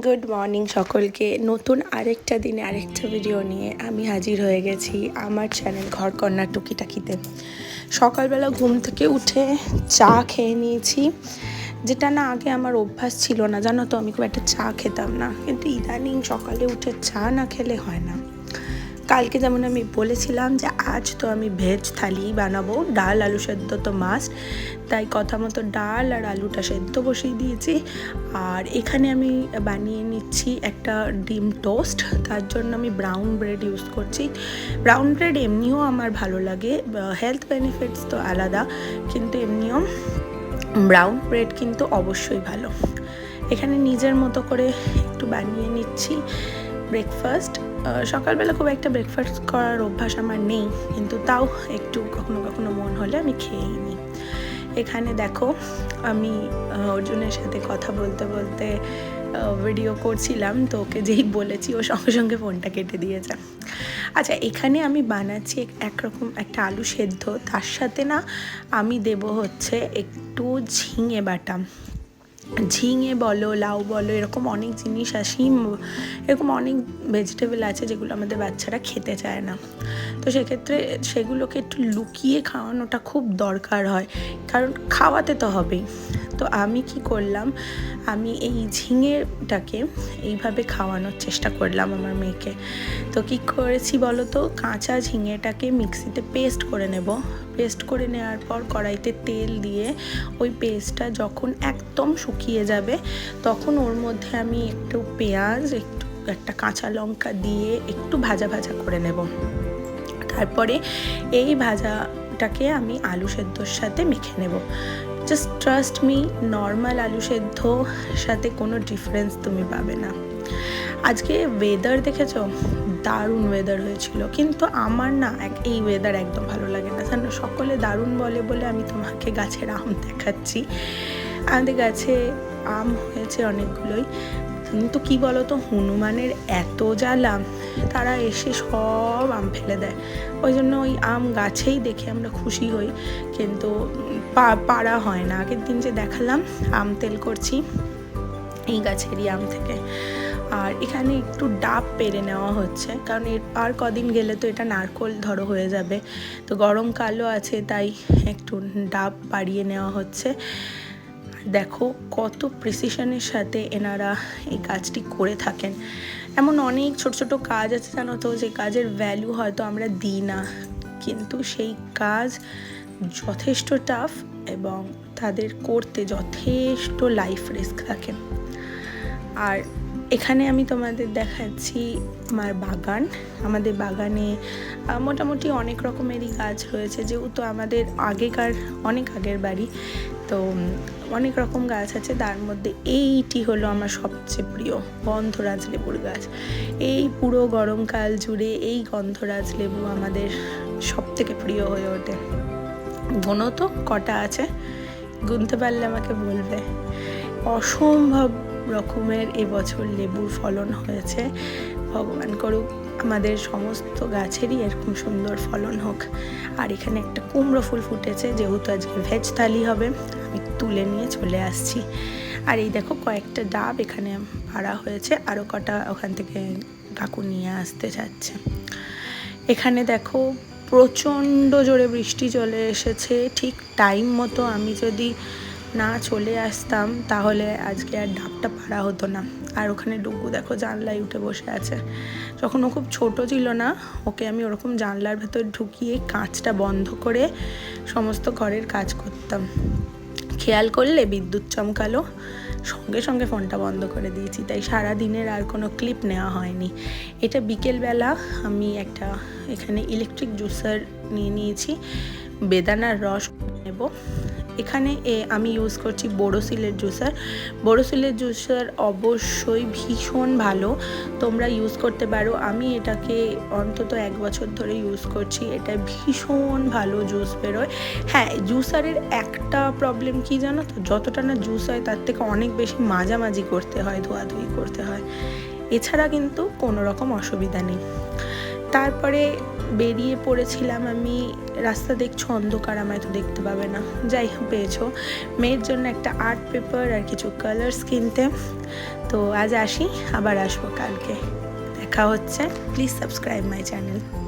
Good morning সকলকে। নতুন আরেকটা দিনে আরেকটা ভিডিও নিয়ে আমি হাজির হয়ে গেছি আমার চ্যানেল ঘর কন্যা টুকিটাকিতে। সকালবেলা ঘুম থেকে উঠে চা খেয়ে নিয়েছি। যেটা না আগে আমার অভ্যাস ছিল না, জানো তো আমি খুব একটা চা খেতাম না। কিন্তু ইদানিং সকালে উঠে চা না খেলে হয় না। কালকে যেমন আমি বলেছিলাম যে আজ তো আমি ভেজ থালি বানাবো, ডাল, আলু সেদ্ধ তো মাস্ট তাই কথা মতো ডাল আর আলুটা সেদ্ধ বসিয়ে দিয়েছি। আর এখানে আমি বানিয়ে নিচ্ছি একটা ডিম টোস্ট, তার জন্য আমি ব্রাউন ব্রেড ইউজ করছি। ব্রাউন ব্রেড এমনিও আমার ভালো লাগে হেলথ বেনিফিটস তো আলাদা, কিন্তু এমনিও ব্রাউন ব্রেড কিন্তু অবশ্যই ভালো। এখানে নিজের মতো করে একটু বানিয়ে নিচ্ছি। ব্রেকফাস্ট সকালবেলা খুব একটা ব্রেকফাস্ট করার অভ্যাস আমার নেই, কিন্তু তাও একটু কখনো কখনো মন হলে আমি খেয়েই নিই। এখানে দেখো, আমি অর্জুনের সাথে কথা বলতে বলতে ভিডিও করছিলাম, তো ওকে যেই বলেছি, ও সঙ্গে সঙ্গে ফোনটা কেটে দিয়েছে। আচ্ছা এখানে আমি বানাচ্ছি একরকম একটা আলু সেদ্ধ, তার সাথে না আমি দেব হচ্ছে একটু ঝিঙে বাটা। ঝিঙে বলো, লাউ বলো, এরকম অনেক জিনিস আছে শিম, এরকম অনেক ভেজিটেবল আছে যেগুলো আমাদের বাচ্চারা খেতে চায় না। তো সেক্ষেত্রে সেগুলোকে একটু লুকিয়ে খাওয়ানোটা খুব দরকার হয়। কারণ খাওয়াতে তো হবেই। তো আমি কি করলাম? আমি এই ঝিঙেটাকে এইভাবে খাওয়ানোর চেষ্টা করলাম আমার মেয়েকে। তো কি করেছি বলো তো? কাঁচা ঝিঙেটাকে মিক্সিতে পেস্ট করে নেব। পেস্ট করে নেওয়ার পর কড়াইতে তেল দিয়ে ওই পেস্টটা যখন একদম শুকিয়ে যাবে, তখন ওর মধ্যে আমি একটু পেঁয়াজ, একটু একটা কাঁচা লঙ্কা দিয়ে একটু ভাজা ভাজা করে নেব। তারপরে এই ভাজাটাকে আমি আলু সেদ্ধর সাথে মেখে নেব। জাস্ট ট্রাস্ট মি নর্মাল আলু সেদ্ধ সাথে কোনো ডিফারেন্স তুমি পাবে না। আজকে ওয়েদার দেখেছ? দারুণ ওয়েদার হয়েছিল। কিন্তু আমার না এক, এই ওয়েদার একদম ভালো লাগে না। কারণ সকলে দারুণ বলে বলে আমি তোমাকে গাছের আম দেখাচ্ছি। আমাদের গাছে আম হয়েছে অনেকগুলোই। কিন্তু কি বলতো, হনুমানের এত জ্বালা, তারা এসে সব আম ফেলে দেয়। ওই জন্য ওই আম গাছেই দেখে আমরা খুশি হই, কিন্তু পাড়া হয় না। আগের দিন যে দেখালাম, আম তেল করছি এই গাছেরই আম থেকে। আর এখানে একটু ডাব পেরে নেওয়া হচ্ছে, কারণ এর আর কদিন গেলে তো এটা নারকোল ধরো হয়ে যাবে। তো গরমকালও আছে, তাই একটু ডাব বাড়িয়ে নেওয়া হচ্ছে। দেখো কত প্রিসিশনের সাথে এনারা এই কাজটি করে থাকেন। এমন অনেক ছোট ছোট কাজ আছে জানো তো, যে কাজের ভ্যালু হয়তো আমরা দিই না। কিন্তু সেই কাজ যথেষ্ট টাফ এবং তাদের করতে যথেষ্ট লাইফ রিস্ক থাকে। আর এখানে আমি তোমাদের দেখাচ্ছি আমার বাগান। আমাদের বাগানে মোটামুটি অনেক রকমেরই গাছ রয়েছে, যেহেতু আমাদের আগেকার, অনেক আগের বাড়ি। তো অনেক রকম গাছ আছে। তার মধ্যে এইটি হলো আমার সবচেয়ে প্রিয়, গন্ধরাজ লেবুর গাছ। এই পুরো গরমকাল জুড়ে এই গন্ধরাজ লেবু আমাদের সব থেকে প্রিয় হয়ে ওঠে। গোনো তো, কটা আছে? গুনতে পারলে আমাকে বলবে। অসম্ভব রকমের এবছর লেবুর ফলন হয়েছে। ভগবান করুক, আমাদের সমস্ত গাছেরই এরকম সুন্দর ফলন হোক। আর এখানে একটা কুমড়ো ফুল ফুটেছে, যেহেতু আজকে ভেজ থালি হবে। তুলে নিয়ে চলে আসছি। আর এই দেখো কয়েকটা ডাব এখানে পাড়া হয়েছে আরও কটা ওখান থেকে কাকু নিয়ে আসতে যাচ্ছে এখানে দেখো প্রচণ্ড জোরে বৃষ্টি চলে এসেছে, ঠিক টাইম মতো আমি যদি না চলে আসতাম তাহলে আজকে আর ডাবটা পাড়া হতো না। আর ওখানে ডুগু দেখো জানলায় উঠে বসে আছে। যখন ও খুব ছোট ছিল না, ওকে আমি ওরকম জানলার ভেতর ঢুকিয়ে কাঁচটা বন্ধ করে সমস্ত ঘরের কাজ করতাম। খেয়াল করলে বিদ্যুৎ চমকালো। সঙ্গে সঙ্গে ফোনটা বন্ধ করে দিয়েছি, তাই সারা দিনের আর কোনো ক্লিপ নেওয়া হয়নি। এটা বিকেলবেলা আমি একটা এখানে ইলেকট্রিক জুসার নিয়ে নিয়েছি। বেদানার রস নেব। এখানে আমি ইউজ করছি বোরোসিলের জুসার বোরোসিলের জুসার অবশ্যই ভীষণ ভালো। তোমরা ইউজ করতে পারো। আমি এটাকে অন্তত এক বছর ধরে ইউজ করছি। এটা ভীষণ ভালো জুস বেরোয়। হ্যাঁ জুসারের একটা প্রবলেম কি জানো তো? যতটা না জুস হয়, তার থেকে অনেক বেশি মাঝামাঝি করতে হয়, ধোয়াধুয়ি করতে হয়। এছাড়া কিন্তু কোনো রকম অসুবিধা নেই। তারপরে বেরিয়ে পড়েছিলাম আমি, রাস্তা দেখছ অন্ধকার, আমায় তো দেখতে পাবে না। যাই হোক, পেয়েছ। মেয়ের জন্য একটা আর্ট পেপার আর কিছু কালার্স কিনতে। তো আজ আসি, আবার আসব কালকে। দেখা হচ্ছে। Please subscribe my channel